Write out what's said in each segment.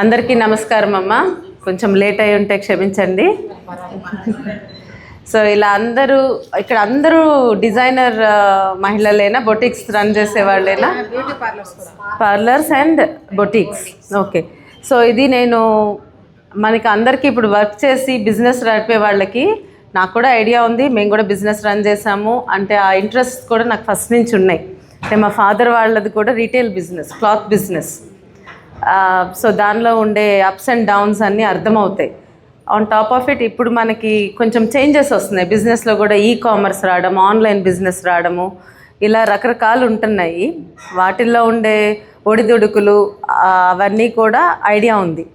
అందరికీ నమస్కారం అమ్మ. కొంచెం లేట్ అయి ఉంటే క్షమించండి. సో ఇలా అందరూ ఇక్కడ అందరూ డిజైనర్ మహిళలేనా? Boutiques run చేసేవాళ్ళేనా? Parlours and boutiques. Okay. So ఇది నేను మనకి అందరికీ ఇప్పుడు వర్క్ చేసి బిజినెస్ నడిపే వాళ్ళకి నాకు కూడా ఐడియా ఉంది. మేము కూడా బిజినెస్ రన్ చేసాము అంటే ఆ ఇంట్రెస్ట్ కూడా నాకు ఫస్ట్ నుంచి ఉన్నాయి. అంటే మా ఫాదర్ వాళ్ళది కూడా retail business cloth business. So దానిలో ఉండే అప్స్ అండ్ డౌన్స్ అన్నీ అర్థమవుతాయి. ఆన్ టాప్ ఆఫ్ ఇట్ ఇప్పుడు మనకి కొంచెం చేంజెస్ వస్తున్నాయి. బిజినెస్లో కూడా ఈ కామర్స్ రావడం ఆన్లైన్ బిజినెస్ రావడము ఇలా రకరకాలు ఉంటున్నాయి. వాటిల్లో ఉండే ఒడిదుడుకులు అవన్నీ కూడా ఐడియా ఉంది.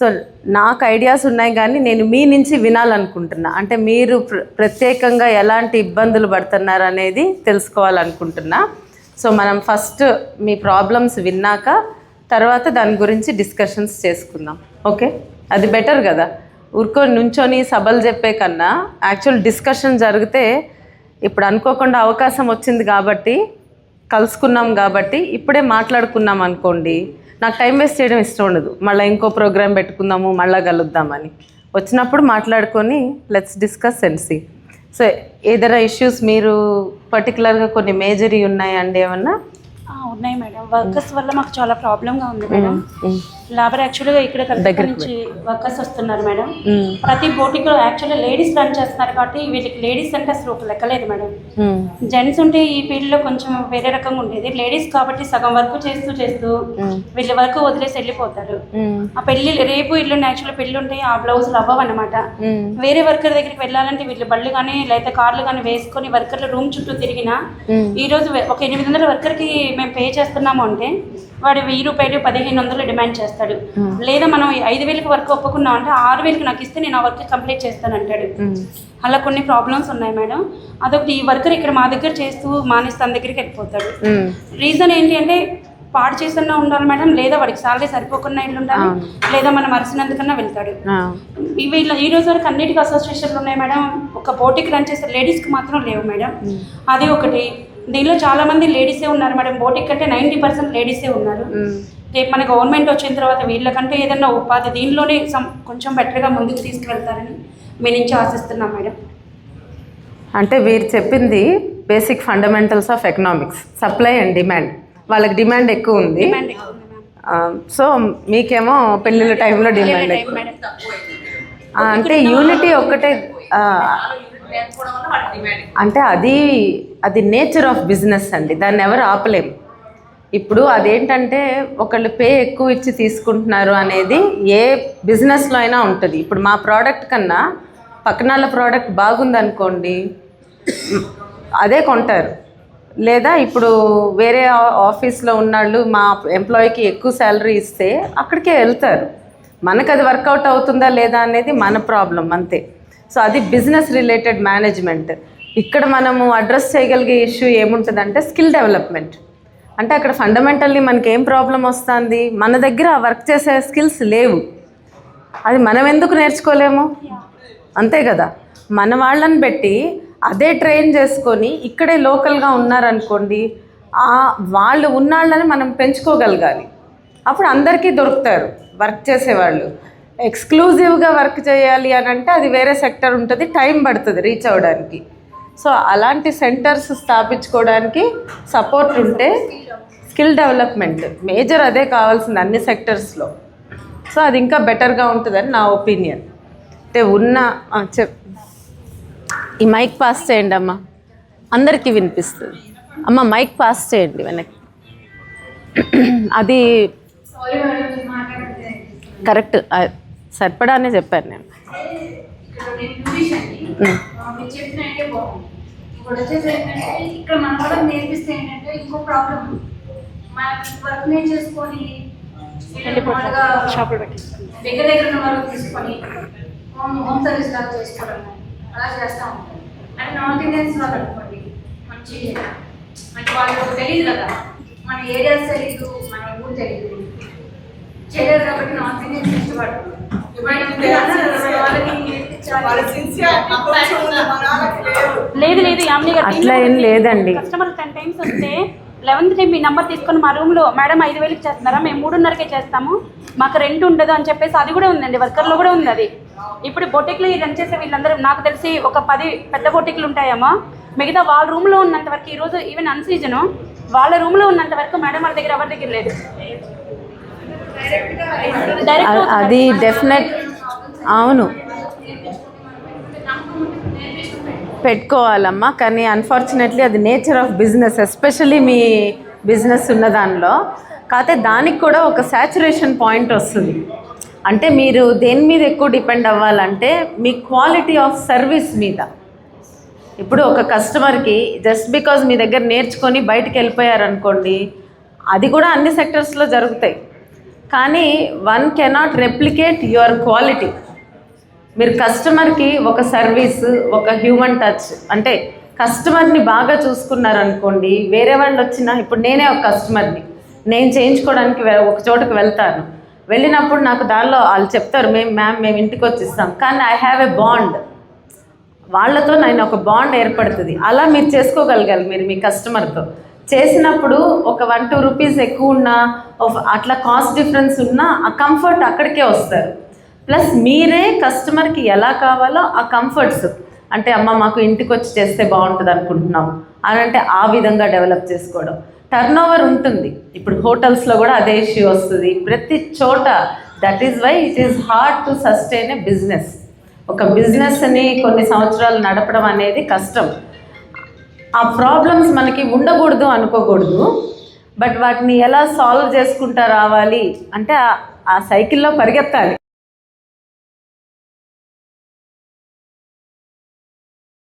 సో నాకు ఐడియాస్ ఉన్నాయి కానీ నేను మీ నుంచి వినాలనుకుంటున్నా. అంటే మీరు ప్ర- ప్రత్యేకంగా ఎలాంటి ఇబ్బందులు పడుతున్నారు అనేది తెలుసుకోవాలనుకుంటున్నా. సో మనం ఫస్ట్ మీ ప్రాబ్లమ్స్ విన్నాక తర్వాత దాని గురించి డిస్కషన్స్ చేసుకుందాం. ఓకే అది బెటర్ కదా? ఊరుకొని నుంచొని సభలు చెప్పే కన్నా యాక్చువల్ డిస్కషన్ జరిగితే ఇప్పుడు అనుకోకుండా అవకాశం వచ్చింది కాబట్టి కలుసుకున్నాం కాబట్టి ఇప్పుడే మాట్లాడుకున్నాం అనుకోండి నాకు టైం వేస్ట్ చేయడం ఇష్టం ఉండదు. మళ్ళీ ఇంకో ప్రోగ్రామ్ పెట్టుకుందాము మళ్ళీ కలుద్దామని. వచ్చినప్పుడు మాట్లాడుకొని లెట్స్ డిస్కస్ ఎన్సీ సో ఏదైనా ఇష్యూస్ మీరు పర్టికులర్గా కొన్ని మేజరీ ఉన్నాయండి ఏమన్నా? ఉన్నాయి మేడం. వర్కర్స్ వల్ల మాకు చాలా ప్రాబ్లంగా ఉంది మేడం. లేబర్ యాక్చువల్గా ఇక్కడ కలకత్తా నుంచి వర్కర్స్ వస్తున్నారు మేడం. ప్రతి బోటింగ్లో యాక్చువల్గా లేడీస్ రన్ చేస్తున్నారు కాబట్టి వీళ్ళకి లేడీస్ అంటే అసలు ఒక లెక్కలేదు మేడం. జెంట్స్ ఉంటే ఈ ఫీల్డ్లో కొంచెం వేరే రకంగా ఉండేది. లేడీస్ కాబట్టి సగం వర్క్ చేస్తూ చేస్తూ వీళ్ళ వర్క్ వదిలేసి వెళ్ళిపోతారు. ఆ పెళ్ళి రేపు ఇల్లు యాక్చువల్ పెళ్ళి ఉంటే ఆ బ్లౌజులు అవ్వవు అనమాట వేరే వర్కర్ దగ్గరికి వెళ్ళాలంటే వీళ్ళు బళ్ళు కానీ లేకపోతే కార్లు కానీ వేసుకొని వర్కర్ల రూమ్ చుట్టూ తిరిగినా ఈ రోజు ఒక ఎనిమిది వందల వర్కర్కి మేము పే చేస్తున్నాము అంటే వాడు వెయ్యి రూపాయలు పదిహేను వందలు డిమాండ్ చేస్తాడు. లేదా మనం ఐదు వేలకు వర్క్ ఒప్పుకున్నాం అంటే ఆరు వేలకు నాకు ఇస్తే నేను ఆ వర్క్ కంప్లీట్ చేస్తాను అంటాడు. అలా కొన్ని ప్రాబ్లమ్స్ ఉన్నాయి మేడం. అదొకటి ఈ వర్కర్ ఇక్కడ మా దగ్గర చేస్తూ మానేసి తన దగ్గరికి వెళ్ళిపోతాడు. రీజన్ ఏంటి అంటే పాడు చేస్తున్నా ఉండాలి మేడం లేదా వాడికి సాలరీ సరిపోకుండా ఇల్లు ఉండాలి లేదా మనం అరిసినందుకన్నా వెళ్తాడు. ఇవి ఇలా ఈ రోజు వరకు అన్నిటికీ అసోసియేషన్లు ఉన్నాయి మేడం. ఒక బోటికి రన్ చేసే లేడీస్కి మాత్రం లేవు మేడం. అది ఒకటి. దీనిలో చాలా మంది లేడీసే ఉన్నారు మేడం. బోటిక్ కంటే నైంటీ పర్సెంట్ లేడీసే ఉన్నారు. రేపు మన గవర్నమెంట్ వచ్చిన తర్వాత వీళ్ళకంటే ఏదైనా ఉపాధి దీనిలోనే కొంచెం బెటర్గా ముందుకు తీసుకువెళ్తారని మీ నుంచి ఆశిస్తున్నాం మేడం. అంటే వీరు చెప్పింది basic fundamentals of economics supply and demand వాళ్ళకి డిమాండ్ ఎక్కువ ఉంది. సో మీకేమో పెళ్ళిళ్ళ టైంలో డిమాండ్ ఎక్కువ. అంటే యూనిటీ ఒక్కటే అంటే అది అది నేచర్ ఆఫ్ బిజినెస్ అండి. దాన్ని ఎవరు ఆపలేము ఇప్పుడు అదేంటంటే ఒకళ్ళు పే ఎక్కువ ఇచ్చి తీసుకుంటున్నారు అనేది ఏ బిజినెస్లో అయినా ఉంటుంది. ఇప్పుడు మా ప్రోడక్ట్ కన్నా పక్కనాళ్ళ ప్రోడక్ట్ బాగుందనుకోండి అదే కొంటారు. లేదా ఇప్పుడు వేరే ఆఫీస్లో ఉన్నాళ్ళు మా ఎంప్లాయీకి ఎక్కువ శాలరీ ఇస్తే అక్కడికే వెళ్తారు. మనకు అది వర్కౌట్ అవుతుందా లేదా అనేది మన ప్రాబ్లం అంతే. సో అది బిజినెస్ రిలేటెడ్ మేనేజ్మెంట్. ఇక్కడ మనము అడ్రస్ చేయగలిగే ఇష్యూ ఏముంటుందంటే స్కిల్ డెవలప్మెంట్. అంటే అక్కడ ఫండమెంటల్లీ మనకి ఏం ప్రాబ్లం వస్తుంది? మన దగ్గర వర్క్ చేసే స్కిల్స్ లేవు. అది మనం ఎందుకు నేర్చుకోలేము? అంతే కదా. మన వాళ్ళని పెట్టి అదే ట్రైన్ చేసుకొని ఇక్కడే లోకల్గా ఉన్నారనుకోండి ఆ వాళ్ళు ఉన్నాళ్ళని మనం పెంచుకోగలగాలి. అప్పుడు అందరికీ దొరుకుతారు వర్క్ చేసేవాళ్ళు. ఎక్స్క్లూజివ్గా వర్క్ చేయాలి అని అంటే అది వేరే సెక్టర్ ఉంటుంది టైం పడుతుంది రీచ్ అవ్వడానికి. సో అలాంటి సెంటర్స్ స్థాపించుకోవడానికి సపోర్ట్ ఉంటే స్కిల్ డెవలప్మెంట్ మేజర్ అదే కావాల్సింది అన్ని సెక్టర్స్లో. సో అది ఇంకా బెటర్గా ఉంటుందని నా ఒపీనియన్. అంటే ఉన్న చెప్ ఈ మైక్ పాస్ చేయండి అమ్మ. అందరికీ వినిపిస్తుంది. అమ్మ మైక్ పాస్ చేయండి వెనక్కి. అది కరెక్ట్ సరిపడానే చెప్పాను నేను. ఇక్కడ నేర్పిస్తే ఏంటంటే ఇంకో ప్రాబ్లం వర్క్ నేర్చేసుకొని మామూలుగా దగ్గర దగ్గర ఉన్న తీసుకొని హోమ్ హోమ్ సర్వీస్ లాగా చేసుకోవడం అలా చేస్తూ ఉంటాం అండ్ నార్త్ ఇండియన్స్ వాళ్ళు అనుకోండి మంచి అంటే వాళ్ళకి తెలియదు కదా మన ఏరియాస్ తెలియదు మన ఊరు తెలియదు చేయలేదు కాబట్టి నార్త్ ఇండియన్స్ ఇష్టపడుతుంది వాళ్ళకి లేదు లేదు యామిని గారు అట్లా ఏం లేదండి. కస్టమర్ టెన్ టైమ్స్ వస్తే లెవెన్త్ డే మీ నెంబర్ తీసుకొని మా రూమ్లో మేడం ఐదు వేలకి చేస్తున్నారా మేము మూడున్నరకే చేస్తాము. మాకు రెంట్ ఉండదు అని చెప్పేసి అది కూడా ఉందండి వర్కర్లో కూడా ఉంది అది. ఇప్పుడు బొటిక్లు రన్ చేసే వీళ్ళందరూ నాకు తెలిసి ఒక పది పెద్ద బొటిక్లు ఉంటాయేమో. మిగతా వాళ్ళ రూమ్లో ఉన్నంత వరకు ఈరోజు ఈవెన్ అన్ సీజను వాళ్ళ రూమ్లో ఉన్నంత వరకు మేడం వాళ్ళ దగ్గర ఎవరి దగ్గర లేదు. అది డెఫినెట్ అవును. పెట్టుకోవాలమ్మా కానీ అన్ఫార్చునేట్లీ అది నేచర్ ఆఫ్ బిజినెస్ ఎస్పెషల్లీ మీ బిజినెస్ ఉన్న దానిలో. కాకపోతే దానికి కూడా ఒక సాచురేషన్ పాయింట్ వస్తుంది. అంటే మీరు దేని మీద ఎక్కువ డిపెండ్ అవ్వాలంటే మీ క్వాలిటీ ఆఫ్ సర్వీస్ మీద. ఇప్పుడు ఒక కస్టమర్కి జస్ట్ బికాజ్ మీ దగ్గర నేర్చుకొని బయటకు వెళ్ళిపోయారనుకోండి అది కూడా అన్ని సెక్టర్స్లో జరుగుతాయి. కానీ one cannot replicate your quality. మీరు కస్టమర్కి ఒక సర్వీస్ ఒక హ్యూమన్ టచ్ అంటే కస్టమర్ని బాగా చూసుకున్నారనుకోండి వేరే వాళ్ళు వచ్చినా ఇప్పుడు నేనే ఒక కస్టమర్ని. నేను చేయించుకోవడానికి ఒక చోటకి వెళ్తాను. వెళ్ళినప్పుడు నాకు దానిలో వాళ్ళు చెప్తారు మేము మ్యామ్ మేము ఇంటికి వచ్చిస్తాం. కానీ ఐ హ్యావ్ ఎ బాండ్. వాళ్ళతో నేను ఒక బాండ్ ఏర్పడుతుంది. అలా మీరు చేసుకోగలగాలి మీరు మీ కస్టమర్తో. చేసినప్పుడు ఒక వన్ టూ రూపీస్ ఎక్కువ ఉన్నా అట్లా కాస్ట్ డిఫరెన్స్ ఉన్నా ఆ కంఫర్ట్ అక్కడికే వస్తారు. ప్లస్ మీరే కస్టమర్కి ఎలా కావాలో ఆ కంఫర్ట్స్. అంటే అమ్మ మాకు ఇంటికి వచ్చి చేస్తే బాగుంటుంది అనుకుంటున్నాం అని అంటే ఆ విధంగా డెవలప్ చేసుకోవడం. టర్న్ ఓవర్ ఉంటుంది. ఇప్పుడు హోటల్స్లో కూడా అదే ఇష్యూ వస్తుంది. ప్రతి చోట that is why it is hard to sustain a business ఒక బిజినెస్ని కొన్ని సంవత్సరాలు నడపడం అనేది కష్టం. ఆ ప్రాబ్లమ్స్ మనకి ఉండకూడదు అనుకోకూడదు. బట్ వాటిని ఎలా సాల్వ్ చేసుకుంటా రావాలి? అంటే ఆ- సైకిల్లో పరిగెత్తాలి.